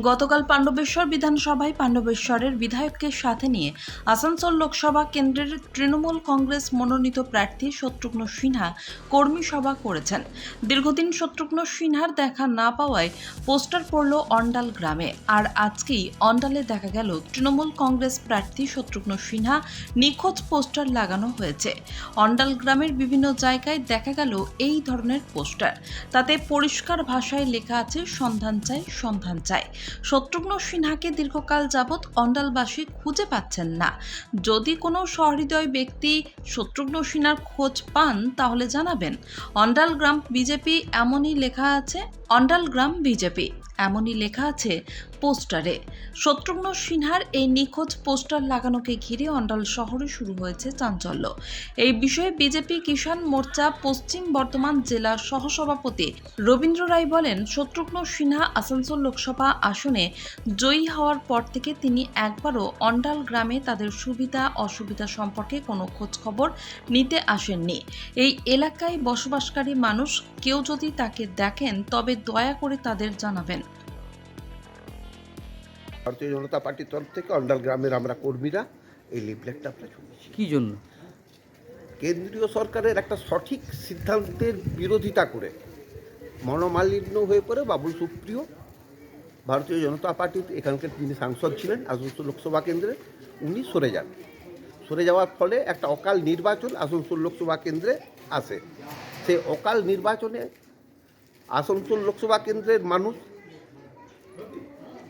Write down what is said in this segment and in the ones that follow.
গতকাল পাণ্ডবেশ্বর বিধানসভায় পাণ্ডবেশ্বরের বিধায়ককে সাথে নিয়ে আসানসোল লোকসভা কেন্দ্রের তৃণমূল কংগ্রেস মনোনীত প্রার্থী শত্রুঘ্ন সিনহা কর্মী সভা করেছেন। দীর্ঘদিন শত্রুঘ্ন সিনহার দেখা না পাওয়ায় পোস্টার পড়ল অন্ডাল গ্রামে। আর আজকেই অন্ডালে দেখা গেল তৃণমূল কংগ্রেস প্রার্থী শত্রুঘ্ন সিনহা নিখোঁজ পোস্টার লাগানো হয়েছে। অন্ডাল গ্রামের বিভিন্ন জায়গায় দেখা গেল এই ধরনের পোস্টার। তাতে পরিষ্কার ভাষায় লেখা আছে, সন্ধান চাই সন্ধান চাই। শত্রুঘ্ন সিনহাকে দীর্ঘকাল যাবৎ অন্ডালবাসী খুঁজে পাচ্ছেন না। যদি কোনো সহৃদয় ব্যক্তি শত্রুঘ্ন সিনহার খোঁজ পান, তাহলে জানাবেন অন্ডাল গ্রাম বিজেপি এমনই লেখা আছে অন্ডাল গ্রাম বিজেপি এমনই লেখা আছে পোস্টারে। শত্রুঘ্ন সিনহার এই নিখোঁজ পোস্টার লাগানোকে ঘিরে অন্ডাল শহরে শুরু হয়েছে চাঞ্চল্য। এই বিষয়ে বিজেপি কিষাণ মোর্চা পশ্চিম বর্ধমান জেলার সহসভাপতি রবীন্দ্র রায় বলেন, শত্রুঘ্ন সিনহা আসানসোল লোকসভা আসনে জয়ী হওয়ার পর থেকে তিনি একবারও অন্ডাল গ্রামে তাদের সুবিধা, অসুবিধা সম্পর্কে কোনো খোঁজ খবর নিতে আসেননি। এই এলাকায় বসবাসকারী মানুষ কেউ যদি তাকে দেখেন, তবে দয়া করে তাদের জানাবেন। ভারতীয় জনতা পার্টির তরফ থেকে অন্ডাল গ্রামের আমরা কর্মীরা এই লিফলেটটা আমরা শুনেছি কি জন্য? কেন্দ্রীয় সরকারের একটা সঠিক সিদ্ধান্তের বিরোধিতা করে মনোমালিন্য হয়ে পড়ে বাবুল সুপ্রিয় ভারতীয় জনতা পার্টির এখানকার যিনি সাংসদ ছিলেন আসানসোল লোকসভা কেন্দ্রে উনি সরে যান। সরে যাওয়ার ফলে একটা অকাল নির্বাচন আসানসোল লোকসভা কেন্দ্রে আসে। সেই অকাল নির্বাচনে আসানসোল লোকসভা কেন্দ্রের মানুষ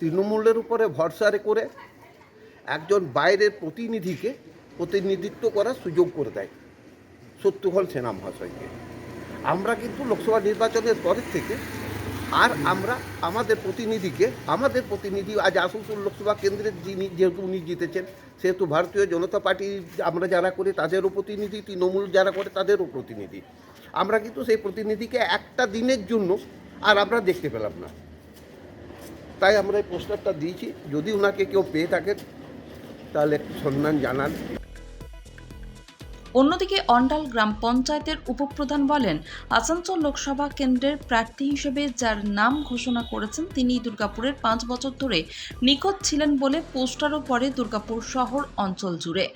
তৃণমূলের উপরে ভরসা করে একজন বাইরের প্রতিনিধিকে প্রতিনিধিত্ব করার সুযোগ করে দেয় সত্যঘন সেনা মহাশয়কে আমরা কিন্তু লোকসভা নির্বাচনের পরের থেকে আর আমরা আমাদের প্রতিনিধিকে, আমাদের প্রতিনিধি আজ আসানসোল লোকসভা কেন্দ্রের যিনি যেহেতু উনি জিতেছেন, সেহেতু ভারতীয় জনতা পার্টি আমরা যারা করি তাদেরও প্রতিনিধি, তৃণমূল যারা করে তাদেরও প্রতিনিধি। আমরা কিন্তু সেই প্রতিনিধিকে একটা দিনের জন্য আর আমরা দেখতে পেলাম না। তাই আমরা এই পোস্টারটা দিয়েছি। যদি ওনাকে কেউ পেয়ে থাকেন, তাহলে সন্ধান জানান। অন্যদিকে অন্ডাল গ্রাম পঞ্চায়েতের উপপ্রধান বলেন, আসানসোল লোকসভা কেন্দ্রের প্রার্থী হিসেবে যার নাম ঘোষণা করেছেন তিনি দুর্গাপুরের পাঁচ বছর ধরে নিখোঁজ ছিলেন বলে পোস্টারও পড়ে দুর্গাপুর শহর অঞ্চল জুড়ে।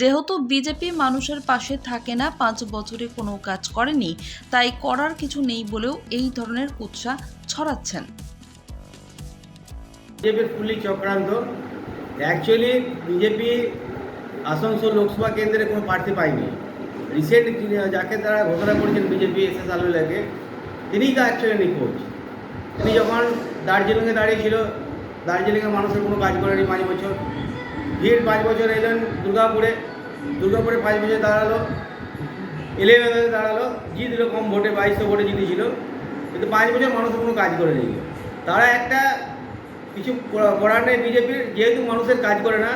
যেহেতু বিজেপি মানুষের পাশে থাকে না, পাঁচ বছরে কোনো কাজ করেনি, তাই করার কিছু নেই বলেও এই ধরনের উৎসাহ ছড়াচ্ছেন। বিজেপির ফুলি চক্রান্ত। অ্যাকচুয়ালি বিজেপি আসানসোল লোকসভা কেন্দ্রে কোনো প্রার্থী পায়নি। রিসেন্ট যাকে তারা ঘোষণা করেছেন বিজেপি এস এস আলুলাকে তিনিই তো অ্যাকচুয়ালি নিখোঁজ। তিনি যখন দার্জিলিংয়ে দাঁড়িয়েছিল দার্জিলিংয়ের মানুষের কোনো কাজ করেনি পাঁচ বছর। ভিড় পাঁচ বছর এলেন দুর্গাপুরে। দুর্গাপুরে পাঁচ বছর দাঁড়াল। ইলেভেনে দাঁড়াল। জিতলো কম ভোটে, বাইশশো ভোটে জিতেছিল। কিন্তু পাঁচ বছর মানুষের কোনো কাজ করেনি। তারা একটা কিছু করা- করার নেই বিজেপির যেহেতু মানুষের কাজ করে না,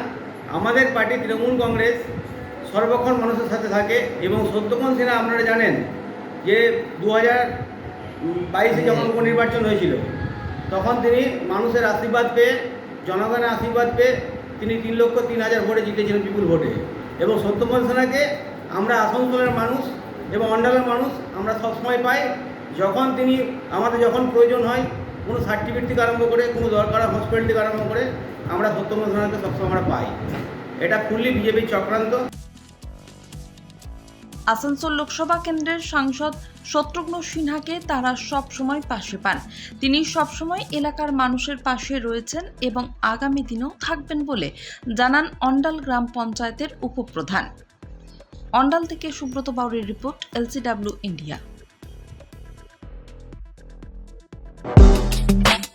আমাদের পার্টি তৃণমূল কংগ্রেস সর্বক্ষণ মানুষের সাথে থাকে এবং সত্যক্ষণ সিনহা আপনারা জানেন যে দু হাজার বাইশে যখন উপনির্বাচন হয়েছিল, তখন তিনি মানুষের আশীর্বাদ পেয়ে, জনগণের আশীর্বাদ পেয়ে তিনি তিন লক্ষ তিন হাজার ভোটে জিতেছিলেন বিপুল ভোটে। এবং সত্যপন সেনাকে আমরা আসানসোলের মানুষ এবং অন্ডালের মানুষ আমরা সবসময় পাই। যখন তিনি আমাদের যখন প্রয়োজন হয় কোনো সার্টিফিকেট থেকে আরম্ভ করে, কোনো দরকার হসপিটাল থেকে আরম্ভ করে, আমরা সত্যপন সেনাকে সবসময় আমরা পাই। এটা ফুললি বিজেপির চক্রান্ত। আসানসোল লোকসভা কেন্দ্রের সাংসদ শত্রুঘ্ন সিনহাকে তারা সব সময় পাশে পান। তিনি সবসময় এলাকার মানুষের পাশে রয়েছেন এবং আগামী দিনেও থাকবেন বলে জানান অন্ডাল গ্রাম পঞ্চায়েতের উপপ্রধান। অন্ডাল থেকে সুব্রত বাউরির রিপোর্ট, এলসিডাব্লিউ ইন্ডিয়া।